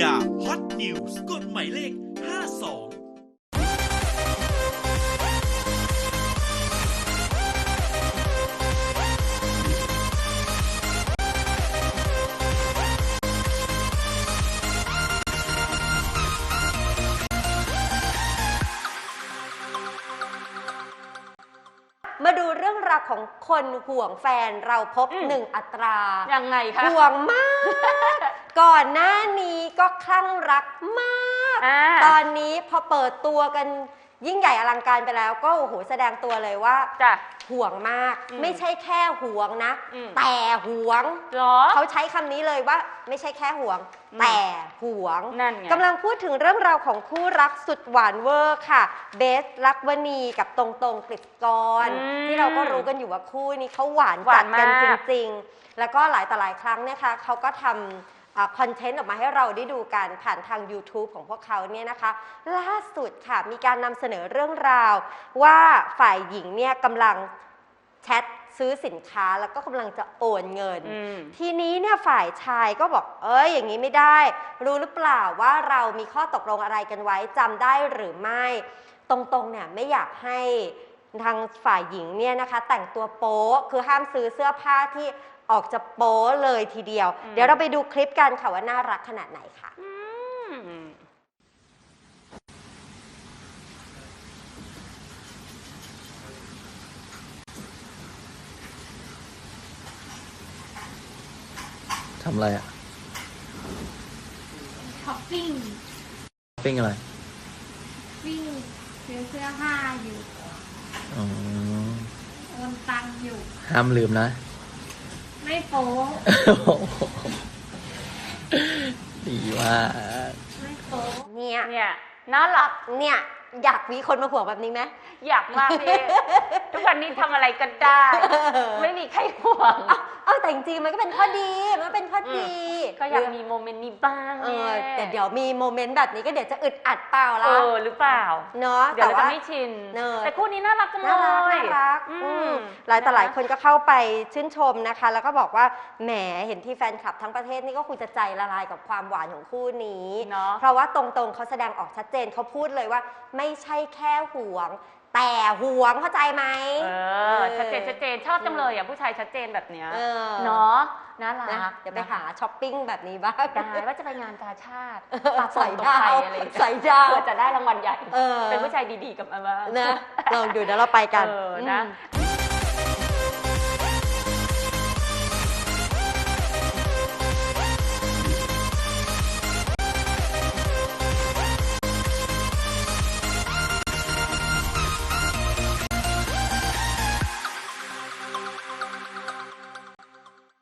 ยาฮอตนิวส์กดหมายเลข 52มาดูเรื่องราวของคนห่วงแฟนเราพบอืมหนึ่งอัตรา ยังไงคะห่วงมาก ก่อนหน้านี้ก็คลั่งรักมาก อ่า ตอนนี้พอเปิดตัวกันยิ่งใหญ่อลังการไปแล้ว ก็โอ้โหแสดงตัวเลยว่า จ้ะ ห่วงมาก อืมไม่ใช่แค่ห่วงนะ อืม แต่ห่วง เหรอ เขาใช้คำนี้เลยว่า ไม่ใช่แค่ห่วง อืม แต่ห่วง นั่นไง กำลังพูดถึงเรื่องราวของคู่รักสุดหวานเวอร์ค่ะ เบสรักวณีกับตรงตรงๆกฤษกร อืมที่เราก็รู้กันอยู่ว่าคู่นี้เขาหวานหวาจันดมากกันจริง ๆ แล้วก็หลายต่อหลายครั้งเนะคะเขาก็ทำ คอนเทนต์ออกมาให้เราได้ดูกันผ่านทาง YouTube ของพวกเขาเนี่ยนะคะ ล่าสุดค่ะมีการนำเสนอเรื่องราว ว่าฝ่ายหญิงเนี่ยกำลังแชทซื้อสินค้าแล้วก็กำลังจะโอนเงิน อืม ทีนี้เนี่ยฝ่ายชายก็บอก เอ้ยอย่างนี้ไม่ได้ รู้หรือเปล่าว่าเรามีข้อตกลงอะไรกันไว้จำได้หรือไม่ ตรงๆเนี่ยไม่อยากให้ทางฝ่ายหญิงเนี่ยนะคะ แต่งตัวโป๊ะคือห้ามซื้อเสื้อผ้าที่ ออกจะโป๊ะเลยทีเดียวอืมเดี๋ยวเราไปดูคลิปกันค่ะว่าน่ารักขนาดไหนค่ะอืมทำอะไรอะช้อปปิ้งปิ้งอะไร วิ่งซื้อเสื้อผ้าอยู่อ๋อ โอนตังค์อยู่ ห้ามลืมนะ ไม่โป๊ะดีว่าไม่โป๊ะเนี่ยเนี่ยน่ารักเนี่ยอยากมีคนมาห่วงแบบนี้ไหมอยากมากพี่ทุกวันนี้ทำอะไรกันได้ ไม่มีใครห่วง เออแต่จริงๆมันก็เป็นข้อดีมัน เป็นข้อดี ก็อยากมีโมเมนต์นี้บ้างเออนี่แต่เดี๋ยวมีโมเมนต์แบบนี้ก็เดี๋ยวจะอึดอัดเปล่าเอล่ะอหรือเปล่าเนาะเดี๋ยวแต่เราจะว่าไม่ชินเนอะแต่คู่นี้น่ารักจังเลยน่ารักน่ารักอือืมมหลายต่อหลายะคนก็เข้าไปชื่นชมนะคะ แล้วก็บอกว่าแหมเห็นที่แฟนคลับทั้งประเทศนี่ก็คงจะใจละลายกับความหวานของคู่นี้เนาะเพราะว่าตรงๆเขาแสดงออกชัดเจนเขาพูดเลยว่า ไม่ใช่แค่ห่วง แต่ห่วงเข้าใจไหม เออ ชัดเจนชัดเจนชอบจังเลยอะผู้ชายชัดเจนแบบเนี้ยเออ เนาะน่ารันะกเดี๋ยวไปหาช้อปปิ้งแบบนี้บ้างได้ว่าจะไปงานกาชาติใส่ตกดาไทวยอะไรอย่างเงี้ยใส่ดาวเพื่อจะได้รางวัลใหญ่ เออเป็นผู้ชายดีๆกับมาบ้างนะลองดูเดี๋ยวเราไปกันเออนะอืม